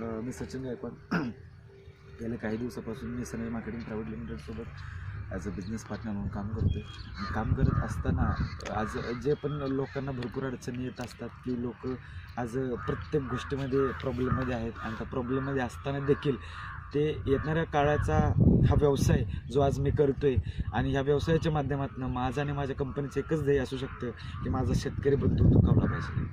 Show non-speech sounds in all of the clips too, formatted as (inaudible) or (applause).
मी सचिन गायकवाड. (clears throat) गेल्या काही दिवसापासून मी सनई मार्केटिंग प्रायव्हेट लिमिटेडसोबत ॲज अ बिझनेस पार्टनर म्हणून काम करतो आहे काम करत असताना आज जे पण लोकांना भरपूर अडचणी येत असतात की लोक आज प्रत्येक गोष्टीमध्ये प्रॉब्लेममध्ये आहेत. आणि त्या प्रॉब्लेममध्ये असताना देखील ते येणाऱ्या काळाचा हा व्यवसाय जो आज मी करतो आहे आणि ह्या व्यवसायाच्या माध्यमातून माझं आणि माझ्या कंपनीचं एकच ध्येय असू शकतं की माझा शेतकरी बंधू दुखावला पाहिजे.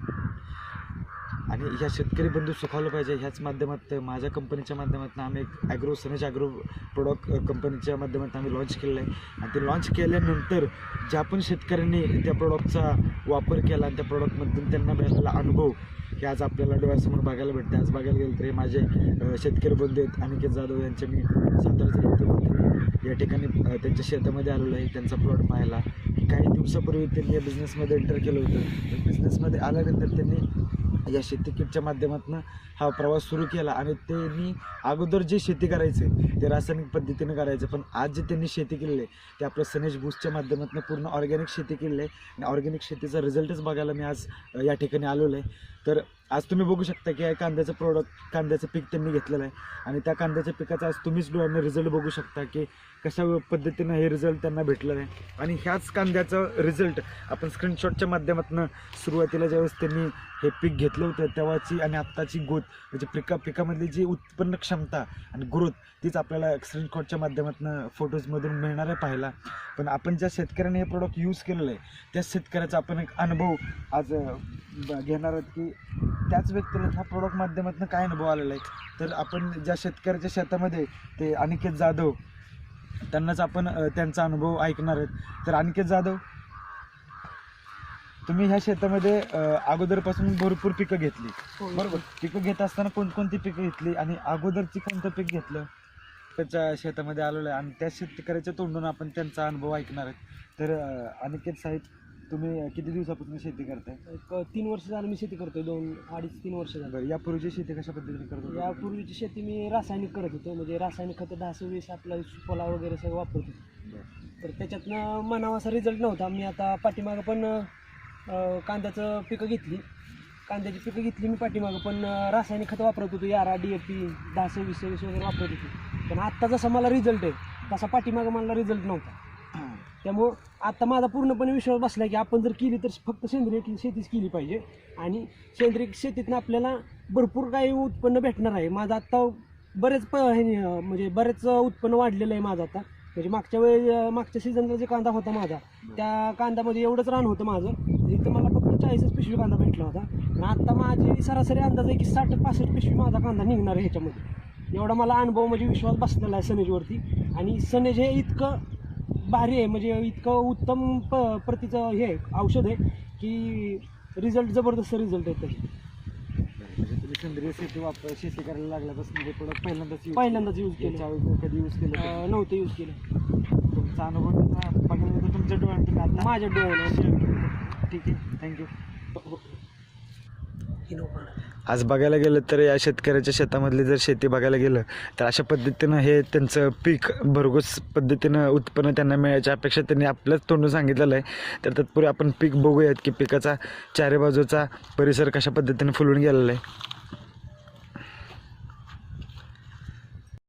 आणि ह्या शेतकरी बंधू सुखावलं पाहिजे. ह्याच माध्यमात माझ्या कंपनीच्या माध्यमातून आम्ही एक ॲग्रो सनेज ॲग्रो प्रोडक्ट कंपनीच्या माध्यमातून आम्ही लॉन्च केलेलं आहे आणि ते लॉन्च केल्यानंतर ज्या पण शेतकऱ्यांनी त्या प्रोडक्टचा वापर केला आणि त्या प्रोडक्टमधून त्यांना मिळालेला अनुभव की आज आपल्याला डोळ्यासमोर बघायला भेटते आज बघायला गेलं तर हे माझे शेतकरी बंधू आहेत अनिकेत जाधव यांचे मी सातारा या ठिकाणी त्यांच्या शेतामध्ये आलेलो आहे त्यांचा प्लॉट पाहायला काही दिवसापूर्वी त्यांनी या बिझनेसमध्ये एंटर केलं होतं. बिझनेसमध्ये आल्यानंतर त्यांनी या शेती किटच्या माध्यमातून हा प्रवास सुरू केला आणि त्यांनी अगोदर जे शेती करायचे ते रासायनिक पद्धतीने करायचे पण आज जे त्यांनी शेती केलेली आहे ते आपलं सनेश बुसच्या माध्यमातून पूर्ण ऑर्गॅनिक शेती केलेली आहे. आणि ऑर्गॅनिक शेतीचा रिझल्टच बघायला मी आज या ठिकाणी आलेलो आहे. तर आज तुम्ही बघू शकता की कांद्याचं प्रोडक्ट कांद्याचं पीक त्यांनी घेतलेलं आहे. आणि त्या कांद्याच्या पिकाचा आज तुम्हीच डोळ्यांना रिझल्ट बघू शकता की कशा पद्धतीनं हे रिझल्ट त्यांना भेटलेलं आहे. आणि ह्याच कांद्याचं रिझल्ट आपण स्क्रीनशॉटच्या माध्यमातून सुरुवातीला ज्यावेळेस त्यांनी हे पीक घेतलं होतं तेव्हाची आणि आत्ताची ग्रोथ म्हणजे पिका पिकामधली जी उत्पन्न क्षमता आणि ग्रोथ तीच आपल्याला स्क्रीनशॉटच्या माध्यमातून फोटोजमधून मिळणार आहे पाहायला. पण आपण ज्या शेतकऱ्याने हे प्रोडक्ट यूज केलेलं आहे त्या शेतकऱ्याचा आपण एक अनुभव आज घेणार आहोत की त्याच व्यक्तीला ह्या प्रोडक्ट माध्यमातून काय अनुभव आलेला आहे? तर आपण ज्या शेतकऱ्याच्या शेतामध्ये ते अनिकेत जाधव त्यांनाच आपण त्यांचा अनुभव ऐकणार आहेत. तर अनिकेत जाधव तुम्ही ह्या शेतामध्ये अगोदरपासून भरपूर पिकं घेतली. बरोबर? पिकं घेत असताना कोणकोणती पिकं घेतली आणि अगोदरची कोणतं पीक घेतलं? त्याच्या शेतामध्ये आलेलं आहे. आणि त्या शेतकऱ्याच्या तोंडून आपण त्यांचा अनुभव ऐकणार आहेत. तर अनिकेत साहेब तुम्ही किती दिवसापासून शेती करताय? एक तीन वर्ष झालं मी शेती करतोय दोन अडीच तीन वर्ष झालं. बरं यापूर्वीची शेती कशा पद्धतीने करत होता? यापूर्वीची शेती मी रासायनिक करत होतो म्हणजे रासायनिक खतं दहा वीस आपला सुफला वगैरे सगळं वापरत होतो. तर त्याच्यातनं म्हणावा असा रिझल्ट नव्हता. मी आता पाठीमागं पण अं, कांद्याचं पिकं घेतली. कांद्याची पिकं घेतली मी पाठीमागं पण अं, रासायनिक खतं वापरत होतो. यारा डी ए पी दहा सव्वीस सव्वीस वगैरे वापरत होतो. पण आत्ता जसा मला रिझल्ट आहे तसा पाठीमागं मला रिझल्ट नव्हता. त्यामुळं आता माझा पूर्णपणे विश्वास बसला की आपण जर केली तर फक्त सेंद्रिय शेतीच केली पाहिजे. आणि सेंद्रिय शेतीतनं आपल्याला भरपूर काही उत्पन्न भेटणार आहे. माझं आत्ता बरेच प म्हणजे बरेच उत्पन्न वाढलेलं आहे माझं आता. म्हणजे मागच्या वेळी मागच्या सीझनला जे कांदा होता माझा त्या कांद्यामध्ये एवढंच रान होतं माझं. इथं मला फक्त चाळीसच पिशवी कांदा भेटला होता. आणि आत्ता माझी सरासरी अंदाज आहे की साठ पासष्ट पिशवी माझा कांदा निघणार आहे ह्याच्यामध्ये. एवढा मला अनुभव म्हणजे विश्वास बसलेला आहे सनेजवरती. आणि सनेज हे इतकं भारी आहे. म्हणजे इतकं उत्तम प प्रतीचं हे आहे, औषध आहे की रिझल्ट जबरदस्त रिझल्ट आहे त्याचे. म्हणजे तुम्ही सेंद्रिय शेती वापर शेती करायला लागल्यापासून हे प्रोडक्ट पहिल्यांदाच use पहिल्यांदाच यूज केलं. याच्या अगोदर कधी यूज केलं का? अं, नव्हतं यूज केलं. तुमचा अनुभव बघायला गेलं तर तुमच्या डोळ्यात तुम्ही आता माझ्या डोळ्याला ठीक आहे. थँक्यू आज बघायला गेलं तर या शेतकऱ्याच्या शेतामधली जर शेती बघायला गेलं तर अशा पद्धतीनं हे त्यांचं पीक भरघोस पद्धतीनं उत्पन्न त्यांना मिळायच्या अपेक्षा त्यांनी आपल्याच तोंडून सांगितलेलं आहे. तर तत्पूर्वी आपण पीक बघूयात की पिकाचा चारी बाजूचा परिसर कशा पद्धतीने फुलून गेलेला आहे.